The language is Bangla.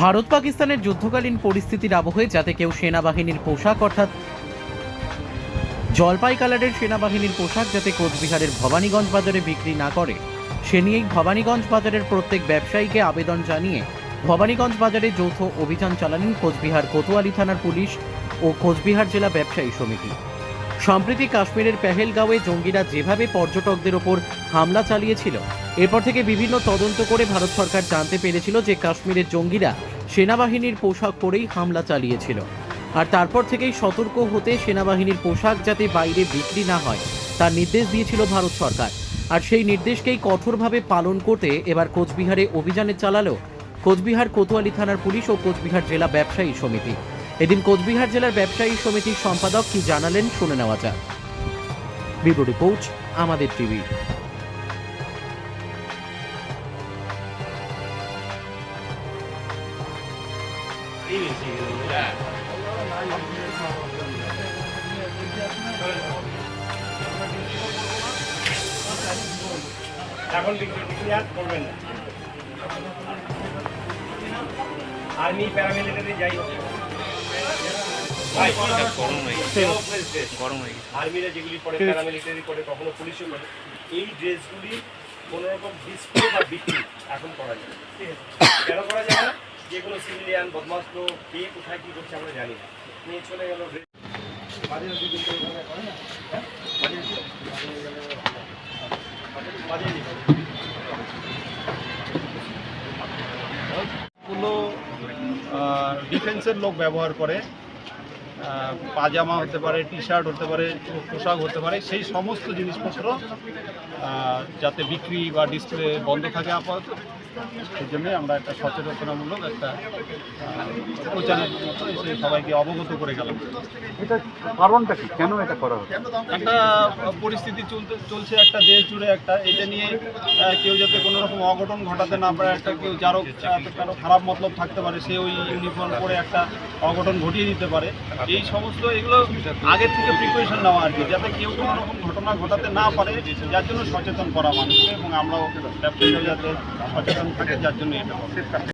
ভারত পাকিস্তানের যুদ্ধকালীন পরিস্থিতির আবহে যাতে কেউ সেনাবাহিনীর পোশাক, অর্থাৎ জলপাই কালারের সেনাবাহিনীর পোশাক যাতে কোচবিহারের ভবানীগঞ্জ বাজারে বিক্রি না করে। সে নিয়েই ভবানীগঞ্জ বাজারের প্রত্যেক ব্যবসায়ীকে আবেদন জানিয়ে ভবানীগঞ্জ বাজারে যৌথ অভিযান চালালেন কোচবিহার কোতোয়ালি থানার পুলিশ ও কোচবিহার জেলা ব্যবসায়ী সমিতি। সম্প্রতি কাশ্মীরের পেহেলগাঁওয়ে জঙ্গিরা যেভাবে পর্যটকদের ওপর হামলা চালিয়েছিল এরপর থেকে বিভিন্ন তদন্ত করে ভারত সরকার জানতে পেরেছিল যে কাশ্মীরের জঙ্গিরা সেনাবাহিনীর পোশাক পরেই হামলা চালিয়েছিল। আর তারপর থেকেই সতর্ক হতে সেনাবাহিনীর পোশাক যাতে বাইরে বিক্রি না হয়, তার নির্দেশ দিয়েছিল ভারত সরকার। আর সেই নির্দেশকেই কঠোরভাবে পালন করতে এবার কোচবিহারে অভিযানে চালালো কোচবিহার কোতোয়ালি থানার পুলিশ ও কোচবিহার জেলা ব্যবসায়ী সমিতি। এদিন কোচবিহার জেলার ব্যবসায়ী সমিতির সম্পাদক কি জানালেন শুনে নেওয়া যাক। রিপোর্ট, আমাদের টিভি। এখন বিক্রি আর করবেন না আর্মি প্যারামিলিটারি যাই হোক আর্মিরা যেগুলি পরে প্যারামিলিটারি করে কখনো পুলিশও করে এই ড্রেসগুলি কোনো রকম ডিসপ্লে বা বিক্রি এখন করা যায় কেন করা যায় না? যে কোনো সিভিলিয়ান বদমাস লোক কে কোথায় কি করছে আমরা জানি না। নিয়ে চলে গেল করে না, হ্যাঁ? ডিফেন্সের লোক ব্যবহার করে। পাজামা হতে পারে টি শার্ট হতে পারে পোশাক হতে পারে সেই সমস্ত জিনিসপত্র যাতে বিক্রি বা ডিসপ্লে বন্ধ থাকে আপাতত সেই জন্যই আমরা একটা সচেতনতামূলক একটা প্রচারের মতো এসে সবাইকে অবগত করে গেলাম। এটা কারণটা কি? কেন এটা করা হচ্ছে? একটা পরিস্থিতি চলতে চলছে একটা দেশ জুড়ে একটা এটা নিয়ে কেউ যাতে কোনো রকম অঘটন ঘটাতে না পারে একটা কেউ যারও কারও খারাপ মতলব থাকতে পারে সে ওই ইউনিফর্ম পরে একটা অঘটন ঘটিয়ে দিতে পারে। এই সমস্ত এগুলো আগের থেকে প্রিপারেশন নেওয়া আর কি, যাতে কেউ কোনো রকম ঘটনা ঘটাতে না পারে, যার জন্য সচেতন করা মানুষকে, এবং আমরাও যাতে সচেতন থাকে, যার জন্য এটা।